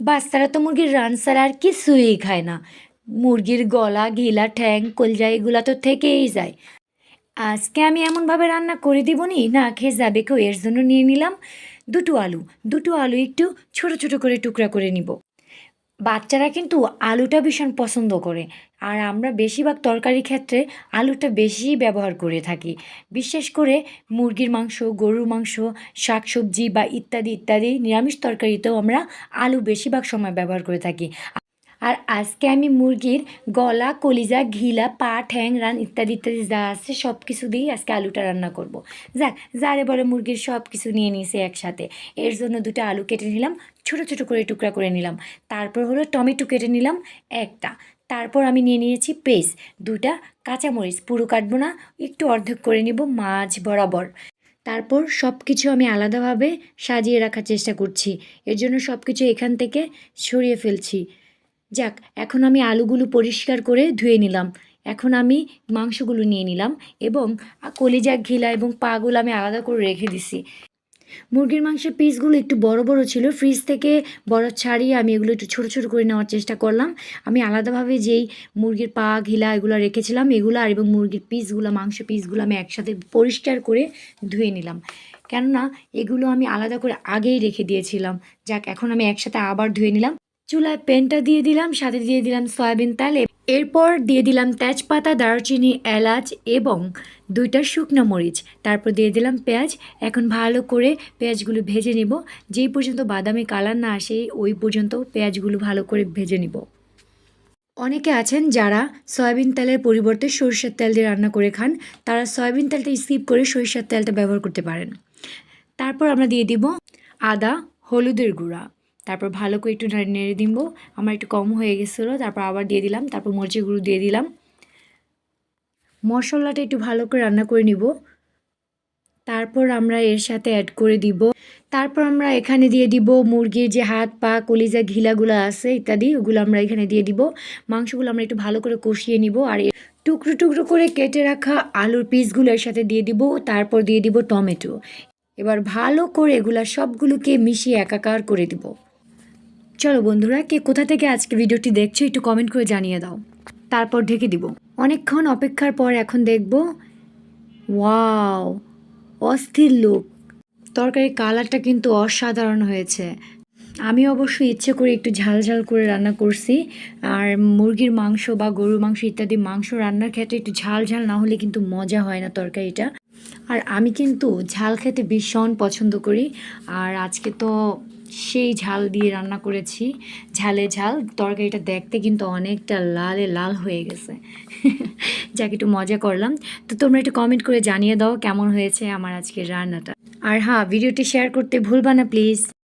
বাচ্চারা তো মুরগির রান ছাড়া আর কিছুই খায় না। মুরগির গলা, ঘিলা, ঠ্যাং, কলজা, এগুলো তো থেকেই যায়। আজকে আমি এমনভাবে রান্না করে দিব নি না খেয়ে যাবে কেউ, এর জন্য নিয়ে নিলাম দুটো আলু। দুটো আলু একটু ছোট ছোট করে টুকরা করে নিব। বাচ্চারা কিন্তু আলুটা ভীষণ পছন্দ করে। আর আমরা বেশিরভাগ তরকারি ক্ষেত্রে আলুটা বেশি ব্যবহার করে থাকি। বিশেষ করে মুরগির মাংস, গরুর মাংস, শাকসবজি বা ইত্যাদি ইত্যাদি নিরামিষ তরকারিতেও আমরা আলু বেশিরভাগ সময় ব্যবহার করে থাকি। আর আজকে আমি মুরগির গলা, কলিজা, ঘিলা, পা, ঠ্যাং, রান ইত্যাদি ইত্যাদি যা আছে সব কিছু দিয়েই আজকে আলুটা রান্না করব। যাক, যারে বলে মুরগির সব কিছু নিয়ে নিয়েছে একসাথে, এর জন্য দুটো আলু কেটে নিলাম, ছোট ছোট করে টুকরা করে নিলাম। তারপর হলো টমেটো কেটে নিলাম একটা। তারপর আমি নিয়ে নিয়েছি পেস্ট দুটা কাঁচামরিচ, পুরো কাটবো না, একটু অর্ধেক করে নিব মাছ বরাবর। তারপর সব কিছু আমি আলাদাভাবে সাজিয়ে রাখার চেষ্টা করছি, এর জন্য সব কিছু এখান থেকে সরিয়ে ফেলছি। যাক, এখন আমি আলুগুলো পরিষ্কার করে ধুয়ে নিলাম। এখন আমি মাংসগুলো নিয়ে নিলাম এবং কলিজা, ঘিলা এবং পাগুলো আমি আলাদা করে রেখে দিছি। মুরগির মাংসের পিসগুলো একটু বড় বড় ছিল। ফ্রিজ থেকে বড় ছাড়িয়ে আমি এগুলো একটু ছোট ছোট করে নেওয়ার চেষ্টা করলাম। আমি আলাদাভাবে যেই মুরগির পা, ঘিলা এগুলো রেখেছিলাম, এগুলো আর এবং মুরগির পিসগুলো, মাংস পিসগুলো আমি একসাথে পরিষ্কার করে ধুয়ে নিলাম। কেননা এগুলো আমি আলাদা করে আগেই রেখে দিয়েছিলাম। যাক, এখন আমি একসাথে আবার ধুয়ে নিলাম। চুলায় প্যানটা দিয়ে দিলাম, সাথে দিয়ে দিলাম সয়াবিন তেল। এরপর দিয়ে দিলাম তেজপাতা, দারচিনি, এলাচ এবং দুইটা শুকনো মরিচ। তারপর দিয়ে দিলাম পেঁয়াজ। এখন ভালো করে পেঁয়াজগুলো ভেজে নেব। যেই পর্যন্ত বাদামি কালার না আসে, ওই পর্যন্ত পেঁয়াজগুলো ভালো করে ভেজে নিব। অনেকে আছেন যারা সয়াবিন তেলের পরিবর্তে সরিষার তেল দিয়ে রান্না করে খান। তারা সয়াবিন তেলটা স্কিপ করে সরিষার তেলটা ব্যবহার করতে পারেন। তারপর আমরা দিয়ে দিব আদা, হলুদের গুঁড়া। তারপর ভালো করে একটু নেড়ে দিব। আমার একটু কম হয়ে গেছিল, তারপর আবার দিয়ে দিলাম, তারপর মরিচের গুঁড়ো দিয়ে দিলাম। মশলাটা একটু ভালো করে রান্না করে নিব। তারপর আমরা এর সাথে অ্যাড করে দিব। তারপর আমরা এখানে দিয়ে দিব মুরগির যে হাত, পা, কলিজা, ঘিলাগুলো আছে ইত্যাদি, ওগুলো আমরা এখানে দিয়ে দিব। মাংসগুলো আমরা একটু ভালো করে কষিয়ে নিব আর টুকরো টুকরো করে কেটে রাখা আলুর পিসগুলো এর সাথে দিয়ে দিব। তারপর দিয়ে দিব টমেটো। এবার ভালো করে এগুলা সবগুলোকে মিশিয়ে একাকার করে দিব। চলো বন্ধুরা, কে কোথা থেকে আজকে ভিডিওটি দেখছ একটু কমেন্ট করে জানিয়ে দাও। তারপর ঢেকে দিব। অনেকক্ষণ অপেক্ষার পর এখন দেখব, ওয়াও, অস্থির লুক তরকারির কালারটা কিন্তু অসাধারণ হয়েছে। আমি অবশ্য ইচ্ছে করে একটু ঝাল ঝাল করে রান্না করছি, আর মুরগির মাংস বা গরুর মাংস ইত্যাদি মাংস রান্নার ক্ষেত্রে একটু ঝাল ঝাল না হলে কিন্তু মজা হয় না তরকারিটা। আর আমি কিন্তু ঝাল খেতে ভীষণ পছন্দ করি, আর আজকে তো সেই ঝাল দিয়ে রান্না করেছি। ঝালে ঝাল, তরকারিটা দেখতে কিন্তু অনেকটা লালে লাল হয়ে গেছে। যাকে, একটু মজা করলাম। তো তোমরা একটু কমেন্ট করে জানিয়ে দাও কেমন হয়েছে আমার আজকের রান্নাটা। আর হ্যাঁ ভিডিওটি শেয়ার করতে ভুলবা না প্লিজ